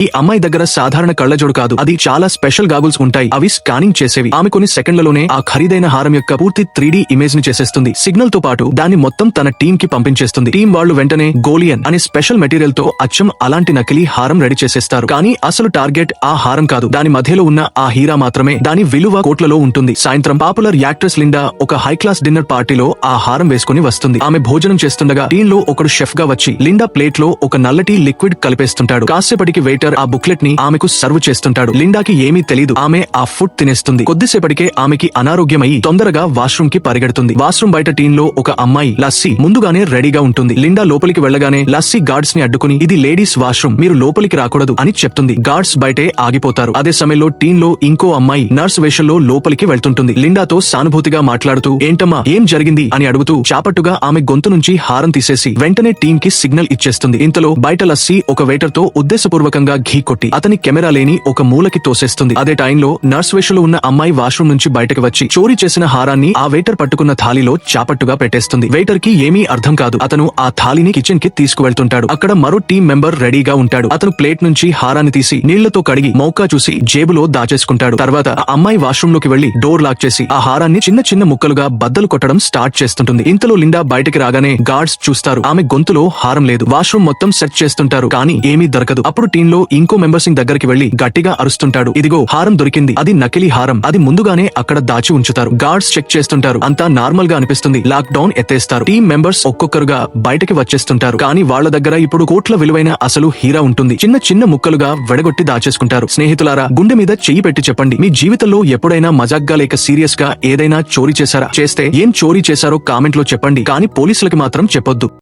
ఈ అమ్మాయి దగ్గర సాధారణ కళ్ళజోడు కాదు. అది చాలా స్పెషల్ గాగుల్స్ ఉంటాయి. అవి స్కానింగ్ చేసేవి. ఆమె కొన్ని సెకండ్లలోనే ఆ ఖరీదైన హారం యొక్క పూర్తి త్రీ ఇమేజ్ని చేసేస్తుంది. సిగ్నల్తో పాటు దాన్ని మొత్తం తన టీం కి పంపించేస్తుంది. టీం వాళ్ళు వెంటనే గోలియన్ అనే స్పెషల్ మెటీరియల్తో అచ్చం అలాంటి నకిలీ హారం రెడీ చేసేస్తారు. కానీ అసలు టార్గెట్ ఆ హారం కాదు. దాని మధ్యలో ఉన్న ఆ హీరా మాత్రమే దాని విలువ కోట్లలో ఉంటుంది. సాయంత్రం పాపులర్ యాక్ట్రెస్ లిండా ఒక హై క్లాస్ డిన్నర్ పార్టీలో ఆ హారం వేసుకుని వస్తుంది. ఆమె భోజనం చేస్తుండగా టీం లో ఒకడు షెఫ్గా వచ్చి లిండా ప్లేట్లో ఒక నల్లటి లిక్విడ్ కలిపేస్తుంటాడు. కాసేపటికి వెయిటర్ ఆ బుక్లెట్ని ఆమెకు సర్వ్ చేస్తుంటాడు. లిండాకి ఏమీ తెలీదు. ఆమె ఆ ఫుడ్ తినేస్తుంది. కొద్దిసేపటికే ఆమెకి అనారోగ్యమై తొందరగా వాష్రూమ్కి పరిగెడుతుంది. వాష్రూమ్ బయట టీన్లో ఒక అమ్మాయి లస్సీ ముందుగానే రెడీగా ఉంటుంది. లిండా లోపలికి వెళ్ళగానే లస్సీ గార్డ్స్ని అడ్డుకుని ఇది లేడీస్ వాష్రూమ్. మీరు లోపలికి రాకూడదు అని చెప్తుంది. గార్డ్స్ బయటే ఆగిపోతారు. అదే సమయంలో టీన్లో ఇంకో అమ్మాయి నర్స్ వేషంలో లోపలికి వెళ్తుంటుంది. లిండాతో సానుభూతిగా మాట్లాడుతూ ఏంటమ్మా ఏం జరిగింది? అని అడుగుతూ చాపట్టుగా ఆమె గొంతు నుంచి హారం తీసేసి వెంటనే టీం కి సిగ్నల్ ఇచ్చేస్తుంది. ఇంతలో బయట లస్సీ ఒక వెయిటర్తో ఉద్దేశపూర్వకంగా ఘీ కొట్టి అతని కెమెరా లేని ఒక మూలకి తోసేస్తుంది. అదే టైంలో నర్స్ వేషలో ఉన్న అమ్మాయి వాష్రూమ్ నుంచి బయటకు వచ్చి చోరీ చేసిన హారాన్ని ఆ వెయిటర్ పట్టుకున్న థాలీలో చాపట్టుగా పెట్టేస్తుంది. వెయిటర్కి ఏమీ అర్థం కాదు. అతను ఆ థాలీని కిచెన్కి తీసుకువెళ్తుంటాడు. అక్కడ మరో టీం మెంబర్ రెడీగా ఉంటాడు. అతను ప్లేట్ నుంచి హారాన్ని తీసి నీళ్ళతో కడిగి మౌకా చూసి జేబులో దాచేసుకుంటాడు. తర్వాత ఆ అమ్మాయి వాష్రూమ్లోకి వెళ్ళి డోర్ లాక్ చేసి ఆ హారాన్ని చిన్న చిన్న ముక్కలుగా బద్దలు కొట్టడం స్టార్ట్ చేస్తుంటుంది. ఇంతలో లిండా బయటకి రాగానే గార్డ్స్ చూస్తారు. ఆమె గొంతులో హారం లేదు. వాష్రూమ్ మొత్తం సెర్చ్ చేస్తుంటారు కానీ ఏమీ దొరకదు. అప్పుడు టీంలో ఇంకో మెంబర్సింగ్ దగ్గరికి వెళ్ళి గట్టిగా అరుస్తుంటాడు. ఇదిగో హారం దొరికింది. అది నకిలీ హారం. అది ముందుగానే అక్కడ దాచి ఉంచుతారు. గార్డ్స్ చెక్ చేస్తుంటారు. అంతా నార్మల్గా అనిపిస్తుంది. లాక్ డౌన్ ఎత్తేస్తారు. టీం మెంబర్స్ ఒక్కొక్కరుగా బయటకి వచ్చేస్తుంటారు. కానీ వాళ్ళ దగ్గర ఇప్పుడు కోట్ల విలువైన అసలు హీరా ఉంటుంది. చిన్న చిన్న ముక్కలుగా వెడగొట్టి దాచేసుకుంటారు. స్నేహితులారా గుండె మీద చెయ్యి పెట్టి చెప్పండి. మీ జీవితంలో ఎప్పుడైనా మజాగ్గా లేక సీరియస్గా ఏదైనా చోరీ చేశారా? చేస్తే ఏం చోరీ చేశారో కామెంట్లో చెప్పండి. కానీ పోలీసులకి మాత్రం చెప్పొద్దు.